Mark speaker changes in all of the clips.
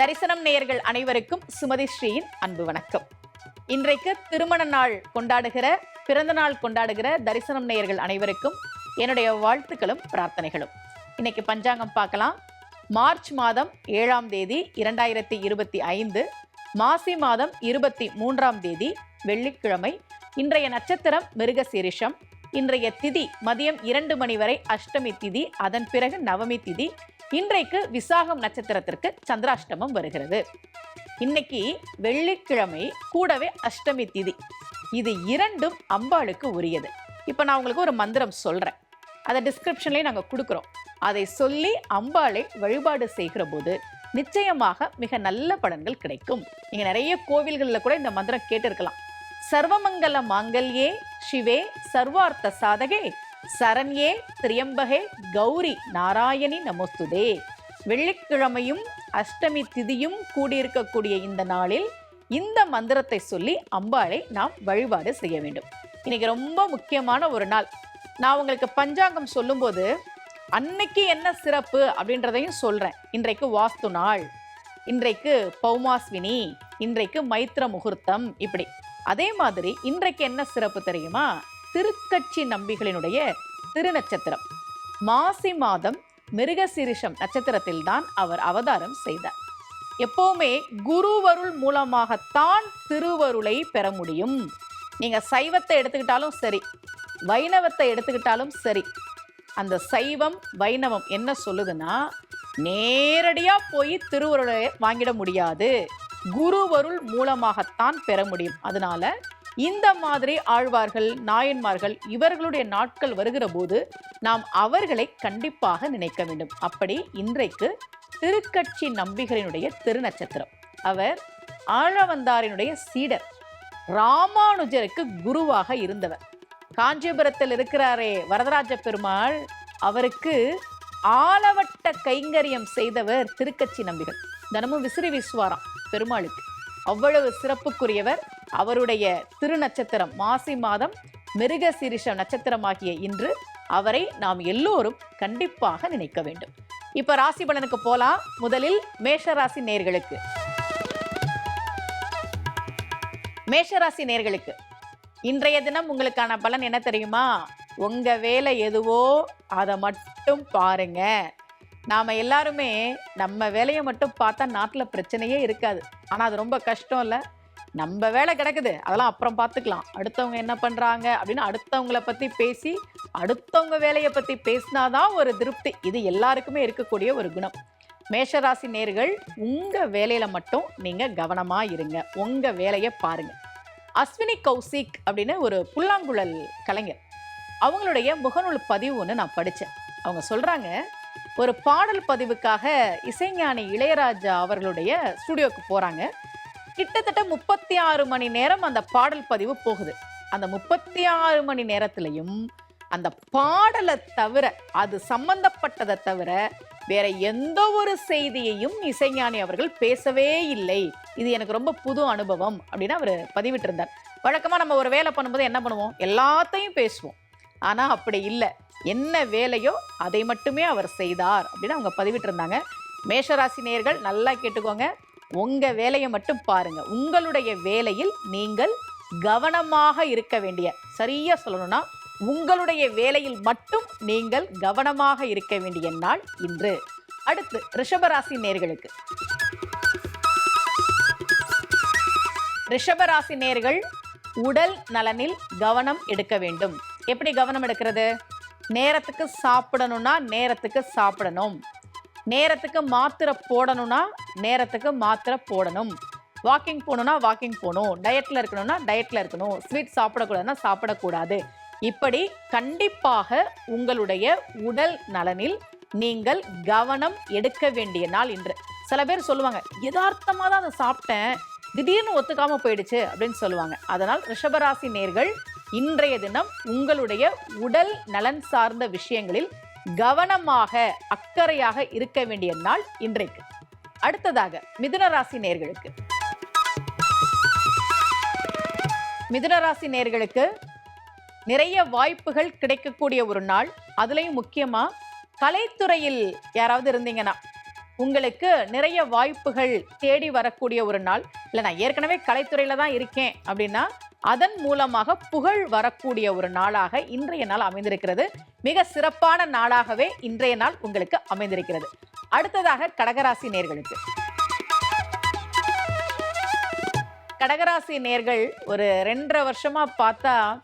Speaker 1: தரிசனம் நேயர்கள் அனைவருக்கும் சுமதி ஸ்ரீயின் அன்பு வணக்கம். இன்றைக்கு திருமண நாள் கொண்டாடுகிற பிறந்த நாள் கொண்டாடுகிற தரிசனம் நேயர்கள் அனைவருக்கும் என்னுடைய வாழ்த்துக்களும் பிரார்த்தனைகளும். இன்னைக்கு பஞ்சாங்கம் பார்க்கலாம். மார்ச் மாதம் ஏழாம் தேதி இரண்டாயிரத்தி இருபத்தி ஐந்து மாசி மாதம் இருபத்தி மூன்றாம் தேதி வெள்ளிக்கிழமை இன்றைய நட்சத்திரம் மிருகசீரிஷம். இன்றைய திதி மதியம் இரண்டு மணி வரை அஷ்டமி திதி அதன் பிறகு நவமி திதி இன்றைக்கு விசாகம் நட்சத்திரத்திற்கு சந்திராஷ்டமம் வருகிறது. இன்னைக்கு வெள்ளிக்கிழமை கூடவே அஷ்டமி திதி. இது இரண்டும் அம்பாளுக்கு உரியது. இப்போ நான் உங்களுக்கு ஒரு மந்திரம் சொல்கிறேன் அதை டிஸ்கிரிப்ஷன்லேயே நாங்கள் கொடுக்குறோம். அதை சொல்லி அம்பாளை வழிபாடு செய்கிற போது நிச்சயமாக மிக நல்ல பலன்கள் கிடைக்கும். நீங்கள் நிறைய கோவில்களில் கூட இந்த மந்திரம் கேட்டிருக்கலாம். சர்வமங்கல மாங்கல்யே சிவே சர்வார்த்த சாதகே சரண்யே திரியம்பகே கௌரி நாராயணி நமஸ்துதே. வெள்ளிக்கிழமையும் அஷ்டமி திதியும் கூடியிருக்கக்கூடிய இந்த நாளில் இந்த மந்திரத்தை சொல்லி அம்பாளை நாம் வழிபாடு செய்ய வேண்டும். இன்னைக்கு ரொம்ப முக்கியமான ஒரு நாள். நான் உங்களுக்கு பஞ்சாங்கம் சொல்லும்போது அன்னைக்கு என்ன சிறப்பு அப்படின்றதையும் சொல்றேன். இன்றைக்கு வாஸ்து நாள். இன்றைக்கு பௌமாஸ்வினி இன்றைக்கு மைத்திர முகூர்த்தம் இப்படி. அதே மாதிரி இன்றைக்கு என்ன சிறப்பு தெரியுமா? திருக்கட்சி நம்பிகளினுடைய திருநட்சத்திரம். மாசி மாதம் மிருகசீரிஷம் நட்சத்திரத்தில் தான் அவர் அவதாரம் செய்தார். எப்பவுமே குருவருள் மூலமாகத்தான் திருவருளை பெற முடியும். நீங்க சைவத்தை எடுத்துக்கிட்டாலும் சரி வைணவத்தை எடுத்துக்கிட்டாலும் சரி அந்த சைவம் வைணவம் என்ன சொல்லுதுன்னா நேரடியாக போய் திருவருளை வாங்கிட முடியாது. குருவருள் மூலமாகத்தான் பெற முடியும். அதனால இந்த மாதிரி ஆழ்வார்கள் நாயன்மார்கள் இவர்களுடைய நாட்கள் வருகிற போது நாம் அவர்களை கண்டிப்பாக நினைக்க வேண்டும். அப்படி இன்றைக்கு திருக்கட்சி நம்பிகளினுடைய திருநட்சத்திரம். அவர் ஆழவந்தாரினுடைய சீடர் ராமானுஜருக்கு குருவாக இருந்தவர். காஞ்சிபுரத்தில் இருக்கிறாரே வரதராஜ பெருமாள் அவருக்கு ஆலவட்ட கைங்கரியம் செய்தவர் திருக்கட்சி நம்பிகள். தினமும் விசிறி விஸ்வாராம் பெருமாளுக்கு. அவ்வளவு சிறப்புக்குரியவர் அவருடைய திருநட்சத்திரம் மாசி மாதம் மிருக சிரிஷ நட்சத்திரமாகிய இன்று அவரை நாம் எல்லோரும் கண்டிப்பாக நினைக்க வேண்டும். இப்ப ராசி பலனுக்கு போலாம். முதலில் மேஷ ராசி நேர்களுக்கு. மேஷராசி நேர்களுக்கு இன்றைய தினம் உங்களுக்கான பலன் என்ன தெரியுமா? உங்க வேலை எதுவோ அதை மட்டும் பாருங்க. நாம எல்லாருமே நம்ம வேலையை மட்டும் பார்த்தா நாட்டில் பிரச்சனையே இருக்காது. ஆனால் அது ரொம்ப கஷ்டம் இல்லை நம்ம வேலை கிடக்குது. அதெல்லாம் அப்புறம் பார்த்துக்கலாம். அடுத்தவங்க என்ன பண்ணுறாங்க அப்படின்னு அடுத்தவங்கள பற்றி பேசி அடுத்தவங்க வேலையை பற்றி பேசினாதான் ஒரு திருப்தி. இது எல்லாருக்குமே இருக்கக்கூடிய ஒரு குணம். மேஷராசி நேர்கள் உங்கள் வேலையில் மட்டும் நீங்கள் கவனமாக இருங்க. உங்கள் வேலையை பாருங்கள் அஸ்வினி கௌசிக் அப்படின்னு ஒரு புல்லாங்குழல் கலைஞர். அவங்களுடைய முகநூல் பதிவு ஒன்று நான் படித்தேன் அவங்க சொல்கிறாங்க ஒரு பாடல் பதிவுக்காக இசைஞானி இளையராஜா அவர்களுடைய ஸ்டுடியோக்கு போகிறாங்க கிட்டத்தட்ட முப்பத்தி ஆறு மணி நேரம் அந்த பாடல் பதிவு போகுது. அந்த முப்பத்தி ஆறு மணி நேரத்திலையும் அந்த பாடலை தவிர அது சம்பந்தப்பட்டதை தவிர வேற எந்த ஒரு செய்தியையும் இசைஞானி அவர்கள் பேசவே இல்லை. இது எனக்கு ரொம்ப புது அனுபவம் அப்படின்னு அவர் பதிவிட்டிருந்தார். வழக்கமாக நம்ம ஒரு வேலை பண்ணும்போது என்ன பண்ணுவோம்? எல்லாத்தையும் பேசுவோம். ஆனால் அப்படி இல்லை. என்ன வேலையோ அதை மட்டுமே அவர் செய்தார் அப்படின்னு அவங்க பதிவிட்டிருந்தாங்க. மேஷராசி நேர்கள் நல்லா கேட்டுக்கோங்க. உங்க வேலையை மட்டும் பாருங்க. உங்களுடைய வேலையில் நீங்கள் கவனமாக இருக்க வேண்டிய சரியா சொல்லணும்னா உங்களுடைய வேலையில் மட்டும் நீங்கள் கவனமாக இருக்க வேண்டிய நாள் இன்று. அடுத்து ரிஷபராசி நேர்களுக்கு. ரிஷபராசி நேர்கள் உடல் நலனில் கவனம் எடுக்க வேண்டும். எப்படி கவனம் எடுக்கிறது? நேரத்துக்கு சாப்பிடணும்னா நேரத்துக்கு சாப்பிடணும். நேரத்துக்கு மாத்திரை போடணும்னா நேரத்துக்கு மாத்திரை போடணும். வாக்கிங் போகணும்னா வாக்கிங் போகணும். டயட்டில் இருக்கணும்னா டயட்டில் இருக்கணும். ஸ்வீட் சாப்பிடக்கூடாதுன்னா சாப்பிடக்கூடாது. இப்படி கண்டிப்பாக உங்களுடைய உடல் நலனில் நீங்கள் கவனம் எடுக்க வேண்டிய நாள் இன்று. சில பேர் சொல்லுவாங்க யதார்த்தமாக தான் அதை சாப்பிட்டேன். திடீர்னு ஒத்துக்காம போயிடுச்சு அப்படின்னு சொல்லுவாங்க. அதனால் ரிஷபராசி நேர்கள் இன்றைய தினம் உங்களுடைய உடல் நலன் சார்ந்த விஷயங்களில் கவனமாக அக்கறையாக இருக்க வேண்டிய நாள் இன்றைக்கு. அடுத்ததாக மிதுனராசி நேர்களுக்கு. மிதுனராசி நேர்களுக்கு நிறைய வாய்ப்புகள் கிடைக்கக்கூடிய ஒரு நாள். அதுலேயும் முக்கியமாக கலைத்துறையில் யாராவது இருந்தீங்கன்னா உங்களுக்கு நிறைய வாய்ப்புகள் தேடி வரக்கூடிய ஒரு நாள். இல்லை நான் ஏற்கனவே கலைத்துறையில தான் இருக்கேன் அப்படின்னா அதன் மூலமாக புகழ் வரக்கூடிய ஒரு நாளாக இன்றைய நாள் அமைந்திருக்கிறது. மிக சிறப்பான நாளாகவே இன்றைய நாள் உங்களுக்கு அமைந்திருக்கிறது. அடுத்ததாக கடகராசி நேர்களுக்கு. கடகராசி நேர்கள் ஒரு ரெண்டரை வருஷமா பார்த்தா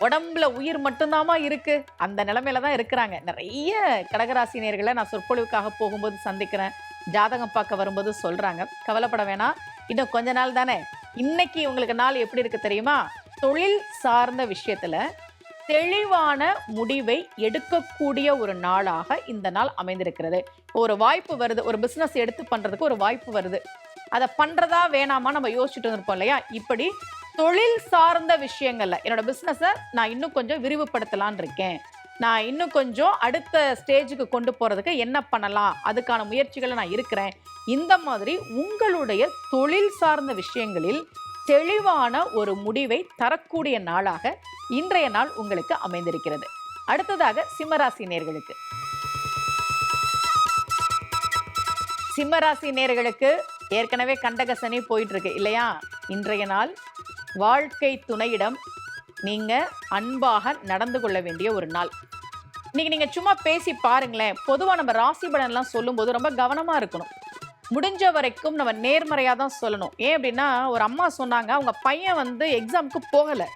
Speaker 1: உடம்புல உயிர் மட்டும்தாமா இருக்கு. அந்த நிலைமையில தான் இருக்கிறாங்க. நிறைய கடகராசி நேர்களை நான் சொற்பொழிவுக்காக போகும்போது சந்திக்கிறேன். ஜாதகம் பார்க்க வரும்போது சொல்றாங்க. கவலைப்பட வேணாம். இன்னும் கொஞ்ச நாள் தானே? இன்னைக்கு உங்களுக்கு நாள் எப்படி இருக்கு தெரியுமா? தொழில் சார்ந்த விஷயத்துல தெளிவான முடிவை எடுக்கக்கூடிய ஒரு நாளாக இந்த நாள் அமைந்திருக்கிறது. ஒரு வாய்ப்பு வருது ஒரு பிஸ்னஸ் எடுத்து பண்றதுக்கு ஒரு வாய்ப்பு வருது. அதை பண்றதா வேணாமா நம்ம யோசிச்சுட்டு இருந்திருப்போம் இல்லையா? இப்படி தொழில் சார்ந்த விஷயங்கள்ல என்னோட பிஸ்னஸை நான் இன்னும் கொஞ்சம் விரிவுபடுத்தலான் இருக்கேன். நான் இன்னும் கொஞ்சம் அடுத்த ஸ்டேஜுக்கு கொண்டு போறதுக்கு என்ன பண்ணலாம்? அதுக்கான முயற்சிகளை நான் இருக்கிறேன். இந்த மாதிரி உங்களுடைய தொழில் சார்ந்த விஷயங்களில் தெளிவான ஒரு முடிவை தரக்கூடிய நாளாக இன்றைய நாள் உங்களுக்கு அமைந்திருக்கிறது. அடுத்ததாக சிம்மராசி நேர்களுக்கு. சிம்மராசி நேர்களுக்கு ஏற்கனவே கண்டகசனி போயிட்டுருக்கு இல்லையா? இன்றைய நாள் வாழ்க்கை துணையிடம் நீங்க அன்பாக நடந்து கொள்ள வேண்டிய ஒரு நாள். இன்னைக்கு நீங்க சும்மா பேசி பாருங்களேன். பொதுவா நம்ம ராசி பலன்லாம் சொல்லும்போது ரொம்ப கவனமா இருக்கணும். முடிஞ்ச வரைக்கும் நம்ம நேர்மறையா தான் சொல்லணும். ஏன் அப்படின்னா ஒரு அம்மா சொன்னாங்க அவங்க பையன் வந்து எக்ஸாமுக்கு போகல.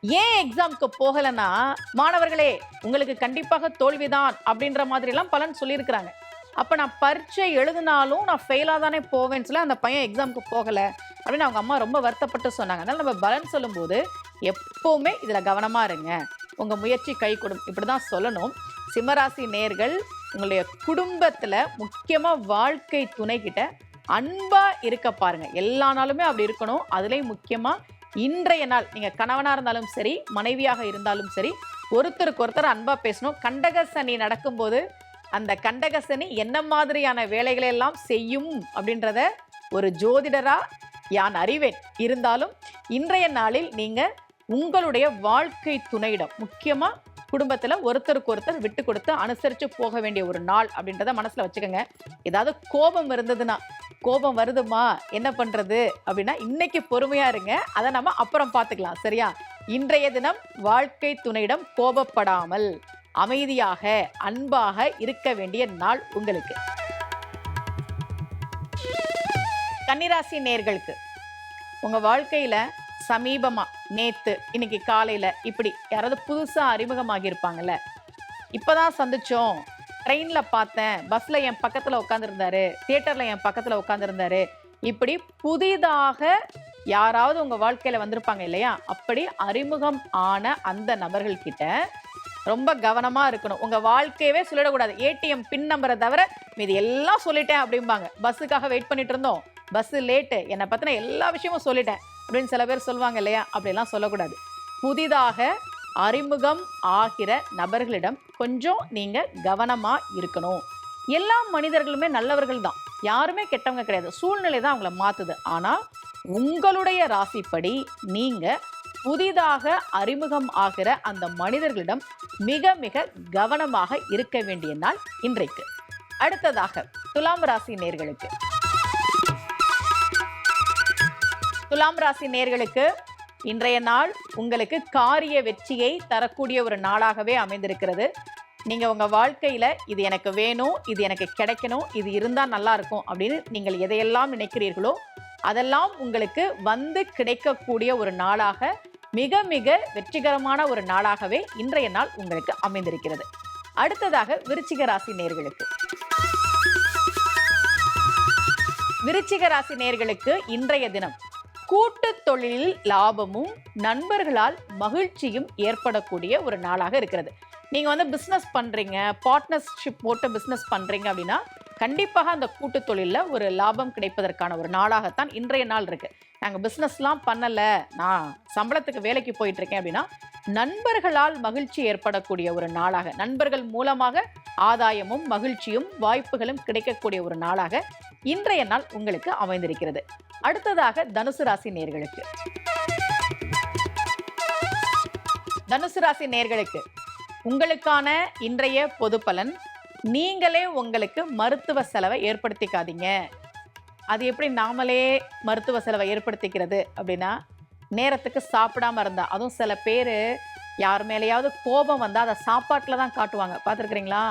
Speaker 1: ஏன் எக்ஸாமுக்கு போகலைன்னா மாணவர்களே உங்களுக்கு கண்டிப்பாக தோல்விதான் அப்படின்ற மாதிரிலாம் பலன் சொல்லியிருக்கிறாங்க. அப்போ நான் பரீட்சை எழுதினாலும் நான் ஃபெயிலாக தானே போவேன்னு சொல்லி அந்த பையன் எக்ஸாமுக்கு போகலை அப்படின்னு அவங்க அம்மா ரொம்ப வருத்தப்பட்டு சொன்னாங்க. அதனால் நம்ம பலன் சொல்லும்போது எப்போவுமே இதில் கவனமாக இருங்க. உங்கள் முயற்சி கை கொடும். இப்படி தான் சொல்லணும். சிம்மராசி நேர்கள் உங்களுடைய குடும்பத்தில் முக்கியமாக வாழ்க்கை துணைக்கிட்ட அன்பாக இருக்க பாருங்கள் எல்லா நாளுமே அப்படி இருக்கணும். அதுலேயும் முக்கியமாக இன்றைய நாள் நீங்கள் கணவனாக இருந்தாலும் சரி மனைவியாக இருந்தாலும் சரி ஒருத்தருக்கு ஒருத்தர் அன்பாக பேசணும். கண்டக சனி நடக்கும்போது அந்த கண்டக சனி என்ன மாதிரியான வேலைகளை எல்லாம் செய்யும் அப்படின்றத ஒரு ஜோதிடராக யான் அறிவேன். இருந்தாலும் இன்றைய நாளில் நீங்கள் உங்களுடைய வாழ்க்கை துணையிடம் முக்கியமாக குடும்பத்தில் ஒருத்தருக்கு ஒருத்தர் விட்டு கொடுத்து அனுசரித்து போக வேண்டிய ஒரு நாள் அப்படின்றத மனசில் வச்சுக்கோங்க. ஏதாவது கோபம் இருந்ததுன்னா கோபம் வருதுமா என்ன பண்ணுறது அப்படின்னா இன்னைக்கு பொறுமையாக இருங்க. அதை நம்ம அப்புறம் பார்த்துக்கலாம் சரியா? இன்றைய தினம் வாழ்க்கை துணையிடம் கோபப்படாமல் அமைதியாக அன்பாக இருக்க வேண்டிய நாள் உங்களுக்கு. கன்னிராசி நேர்களுக்கு உங்கள் வாழ்க்கையில் சமீபமாக நேத்து இன்னைக்கு காலையில இப்படி யாராவது புதுசா அறிமுகமாகி இருப்பாங்கல்ல இப்பதான் சந்திச்சோம். ட்ரெயின்ல பார்த்தேன். பஸ்ல என் பக்கத்துல உட்காந்துருந்தாரு தியேட்டர்ல என் பக்கத்துல உட்காந்துருந்தாரு இப்படி புதிதாக யாராவது உங்க வாழ்க்கையில வந்திருப்பாங்க இல்லையா? அப்படி அறிமுகம் ஆன அந்த நபர்கள் கிட்ட ரொம்ப கவனமா இருக்கணும். உங்க வாழ்க்கையவே சொல்லிடக்கூடாது. ஏடிஎம் பின் நம்பரை தவிர மீதி எல்லாம் சொல்லிட்டேன் அப்படிம்பாங்க. பஸ்ஸுக்காக வெயிட் பண்ணிட்டு இருந்தோம். பஸ் லேட்டு என்னை பத்தின எல்லா விஷயமும் சொல்லிட்டேன். அப்படின்னு சில பேர் சொல்லுவாங்க இல்லையா? அப்படிலாம் சொல்லக்கூடாது. புதிதாக அறிமுகம் ஆகிற நபர்களிடம் கொஞ்சம் நீங்க கவனமா இருக்கணும். எல்லா மனிதர்களுமே நல்லவர்கள் தான். யாருமே கெட்டவங்க கிடையாது. சூழ்நிலை தான் அவங்கள மாத்துது. ஆனா உங்களுடைய ராசிப்படி நீங்க புதிதாக அறிமுகம் ஆகிற அந்த மனிதர்களிடம் மிக மிக கவனமாக இருக்க வேண்டிய நாள் இன்றைக்கு. அடுத்ததாக துலாம் ராசி நேர்களுக்கு. துலாம் ராசி நேர்களுக்கு இன்றைய நாள் உங்களுக்கு காரிய வெற்றியை தரக்கூடிய ஒரு நாளாகவே அமைந்திருக்கிறது. நீங்க உங்க வாழ்க்கையில இது எனக்கு வேணும் இது எனக்கு கிடைக்கணும் இது இருந்தா நல்லா இருக்கும் அப்படின்னு நீங்கள் எதையெல்லாம் நினைக்கிறீர்களோ அதெல்லாம் உங்களுக்கு வந்து கிடைக்கக்கூடிய ஒரு நாளாக மிக மிக வெற்றிகரமான ஒரு நாளாகவே இன்றைய நாள் உங்களுக்கு அமைந்திருக்கிறது. அடுத்ததாக விருச்சிக ராசி நேர்களுக்கு. விருச்சிக ராசி நேர்களுக்கு இன்றைய தினம் கூட்டு தொழிலில் லாபமும் நண்பர்களால் மகிழ்ச்சியும் ஏற்படக்கூடிய ஒரு நாளாக இருக்கிறது. நீங்கள் வந்து பிஸ்னஸ் பண்ணுறீங்க பார்ட்னர்ஷிப் போட்டு பிஸ்னஸ் பண்ணுறீங்க அப்படின்னா கண்டிப்பாக அந்த கூட்டு தொழிலில் ஒரு லாபம் கிடைப்பதற்கான ஒரு நாளாகத்தான் இன்றைய நாள் இருக்குது நாங்கள் பிஸ்னஸ்லாம் பண்ணலை நான் சம்பளத்துக்கு வேலைக்கு போயிட்டுருக்கேன் அப்படின்னா நண்பர்களால் மகிழ்ச்சி ஏற்படக்கூடிய ஒரு நாளாக நண்பர்கள் மூலமாக ஆதாயமும் மகிழ்ச்சியும் வாய்ப்புகளும் கிடைக்கக்கூடிய ஒரு நாளாக இன்றைய நாள் உங்களுக்கு அமைந்திருக்கிறது. அடுத்ததாக தனுசு ராசி நேர்களுக்கு. தனுசு ராசி நேர்களுக்கு உங்களுக்கான இன்றைய பொது பலன் நீங்களே உங்களுக்கு மருத்துவ செலவை ஏற்படுத்திக்காதீங்க. அது எப்படி நாமளே மருத்துவ செலவை ஏற்படுத்திக்கிறது அப்படின்னா நேரத்துக்கு சாப்பிடாம இருந்தா அதுவும் சில பேர் யார் மேலேயாவது கோபம் வந்தால் அதை சாப்பாட்டில் தான் காட்டுவாங்க. பார்த்துருக்குறீங்களா?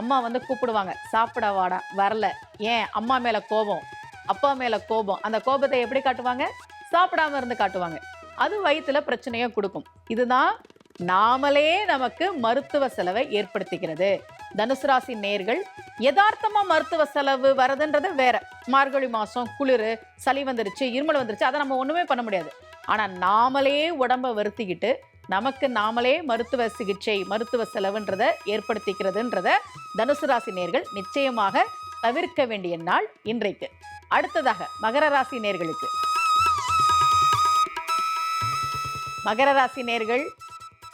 Speaker 1: அம்மா வந்து கூப்பிடுவாங்க சாப்பிட வாடா வரல. ஏன்? அம்மா மேலே கோபம் அப்பா மேலே கோபம். அந்த கோபத்தை எப்படி காட்டுவாங்க? சாப்பிடாம இருந்து காட்டுவாங்க. அது வயிற்றுல பிரச்சனையை கொடுக்கும். இதுதான் நாமளே நமக்கு மருத்துவ செலவை ஏற்படுத்திக்கிறது. தனுசு ராசி நேர்கள் யதார்த்தமா மருத்துவ செலவு வரதுன்றது வேற. மார்கழி மாசம் குளிர் சளி வந்துருச்சு இருமல் வந்துருச்சு அதை நம்ம ஒண்ணுமே பண்ண முடியாது. ஆனா நாமளே உடம்ப வருத்திக்கிட்டு நமக்கு நாமளே மருத்துவ சிகிச்சை மருத்துவ செலவுன்றத ஏற்படுத்திக்கிறதுன்றத தனுசு ராசி நேர்கள் நிச்சயமாக தவிர்க்க வேண்டிய நாள் இன்றைக்கு. அடுத்ததாக மகர ராசி நேர்களுக்கு. மகர ராசி நேர்கள்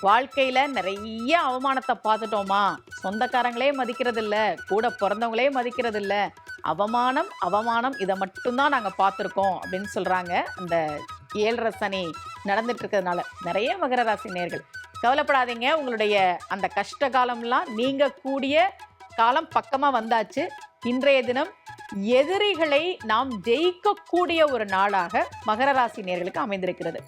Speaker 1: வாழ்க்கையில நிறைய அவமானத்தை பார்த்துட்டோமா? சொந்தக்காரங்களே மதிக்கிறது இல்ல கூட பிறந்தவங்களே மதிக்கிறதில்ல. அவமானம் அவமானம் இதை மட்டும்தான் நாங்கள் பார்த்துருக்கோம் அப்படின்னு சொல்றாங்க அந்த ஏழரை சனி. நடந்துட்டு இருக்கிறதுனால நிறைய மகர ராசி நேர்கள். கவலைப்படாதீங்க உங்களுடைய அந்த கஷ்ட காலம்லாம் நீங்கள் கூடிய காலம் பக்கமாக வந்தாச்சு. இன்றைய தினம் எதிரிகளை நாம் ஜெயிக்கக்கூடிய ஒரு நாளாக மகர ராசி நேர்களுக்கு அமைந்திருக்கிறது.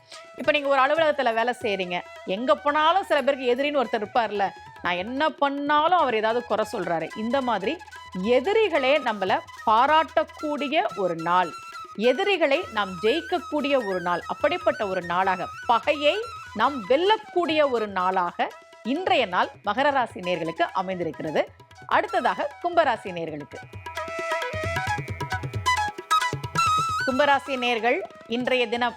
Speaker 1: இப்போ நீங்கள் ஒரு அலுவலகத்தில் வேலை செய்கிறீங்க எங்கே போனாலும் சில பேருக்கு எதிரின்னு ஒருத்தர் இருப்பார்ல. நான் என்ன பண்ணாலும் அவர் ஏதாவது குறை சொல்கிறாரு இந்த மாதிரி எதிரிகளே நம்மளை பாராட்டக்கூடிய ஒரு நாள். எதிரிகளை நாம் ஜெயிக்கக்கூடிய ஒரு நாள் அப்படிப்பட்ட ஒரு நாளாக பகையை நாம் வெல்லக்கூடிய ஒரு நாளாக இன்றைய நாள் மகர ராசி நேர்களுக்கு அமைந்திருக்கிறது. அடுத்ததாக கும்பராசி நேர்களுக்கு. கும்பராசி நேர்கள் இன்றைய தினம்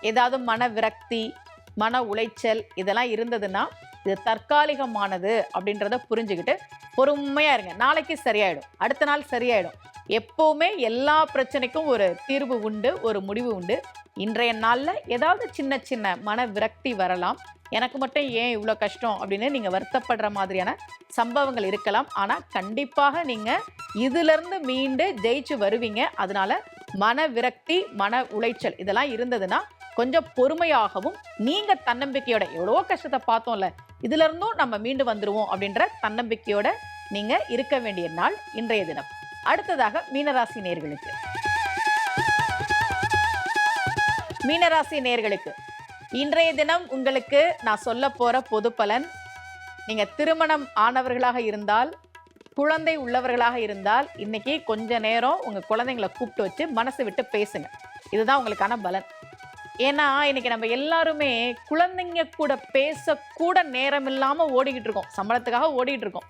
Speaker 1: ஏதாவது மன விரக்தி மன உளைச்சல் இதெல்லாம் இருந்ததுன்னா இது தற்காலிகமானது அப்படின்றத புரிஞ்சுக்கிட்டு பொறுமையாக இருங்க. நாளைக்கு சரியாயிடும். அடுத்த நாள் சரியாயிடும். எப்போவுமே எல்லா பிரச்சனைக்கும் ஒரு தீர்வு உண்டு ஒரு முடிவு உண்டு. இன்றைய நாளில் ஏதாவது சின்ன சின்ன மன விரக்தி வரலாம். எனக்கு மட்டும் ஏன் இவ்வளோ கஷ்டம் அப்படின்னு நீங்கள் வருத்தப்படுற மாதிரியான சம்பவங்கள் இருக்கலாம். ஆனால் கண்டிப்பாக நீங்கள் இதிலிருந்து மீண்டு ஜெயிச்சு வருவீங்க. அதனால மன விரக்தி மன உளைச்சல் இதெல்லாம் இருந்ததுன்னா கொஞ்சம் பொறுமையாகவும் நீங்கள் தன்னம்பிக்கையோட எவ்வளவோ கஷ்டத்தை பார்த்தோம்ல இதுலேருந்தும் நம்ம மீண்டு வந்துடுவோம் அப்படின்ற தன்னம்பிக்கையோட நீங்கள் இருக்க வேண்டிய நாள் இன்றைய தினம். அடுத்ததாக மீனராசி நேர்களுக்கு. மீனராசி நேர்களுக்கு இன்றைய தினம் உங்களுக்கு நான் சொல்ல போற பொது பலன் நீங்க திருமணம் ஆனவர்களாக இருந்தால் குழந்தை உள்ளவர்களாக இருந்தால் இன்னைக்கு கொஞ்ச நேரம் உங்க குழந்தைங்களை கூப்பிட்டு வச்சு மனசு விட்டு பேசுங்க. இதுதான் உங்களுக்கான பலன். ஏன்னா இன்னைக்கு நம்ம எல்லாருமே குழந்தைங்க கூட பேசக்கூட நேரம் இல்லாமல் ஓடிக்கிட்டு இருக்கோம். சம்பளத்துக்காக ஓடிக்கிட்டு இருக்கோம்.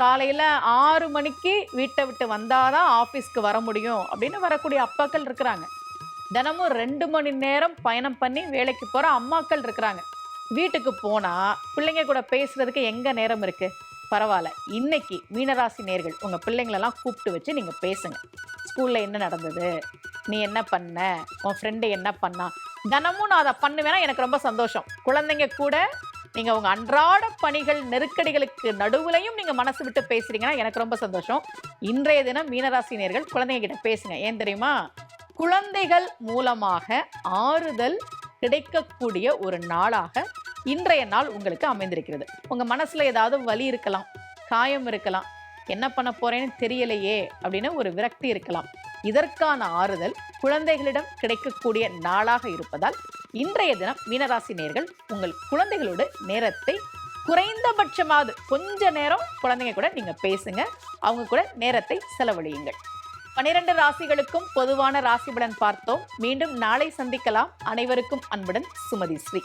Speaker 1: காலையில் ஆறு மணிக்கு வீட்டை விட்டு வந்தால் தான் ஆஃபீஸ்க்கு வர முடியும் அப்படின்னு வரக்கூடிய அப்பாக்கள் இருக்கிறாங்க. தினமும் ரெண்டு மணி நேரம் பயணம் பண்ணி வேலைக்கு போகிற அம்மாக்கள் இருக்கிறாங்க. வீட்டுக்கு போனால் பிள்ளைங்க கூட பேசுகிறதுக்கு எங்கே நேரம் இருக்குது பரவாயில்ல இன்னைக்கு மீனராசி நேர்கள் உங்கள் பிள்ளைங்களெல்லாம் கூப்பிட்டு வச்சு நீங்கள் பேசுங்க. ஸ்கூலில் என்ன நடந்தது? நீ என்ன பண்ண? உன் ஃப்ரெண்டு என்ன பண்ணா? தினமும் நான் அதை பண்ணுவேன்னா எனக்கு ரொம்ப சந்தோஷம். குழந்தைங்க கூட நீங்க உங்கள் அன்றாட பணிகள் நெருக்கடிகளுக்கு நடுவுலையும் நீங்க மனசு விட்டு பேசுறீங்கன்னா எனக்கு ரொம்ப சந்தோஷம். இன்றைய தினம் மீனராசினியர்கள் நேர்கள் குழந்தைங்க கிட்ட பேசுங்க. ஏன் தெரியுமா? குழந்தைகள் மூலமாக ஆறுதல் கிடைக்கக்கூடிய ஒரு நாளாக இன்றைய நாள் உங்களுக்கு அமைந்திருக்கிறது. உங்க மனசுல ஏதாவது வலி இருக்கலாம் காயம் இருக்கலாம் என்ன பண்ண போறேன்னு தெரியலையே அப்படின்னு ஒரு விரக்தி இருக்கலாம். இதற்கான ஆறுதல் குழந்தைகளிடம் கிடைக்கக்கூடிய நாளாக இருப்பதால் இன்றைய தினம் மீனராசி நேர்கள் உங்கள் குழந்தைகளோட நேரத்தை குறைந்தபட்சமாவது கொஞ்ச நேரம் குழந்தைங்க கூட நீங்க பேசுங்க. அவங்க கூட நேரத்தை செலவழியுங்கள். பனிரெண்டு ராசிகளுக்கும் பொதுவான ராசி பலன் பார்த்தோம். மீண்டும் நாளை சந்திக்கலாம். அனைவருக்கும் அன்புடன் சுமதி ஸ்ரீ.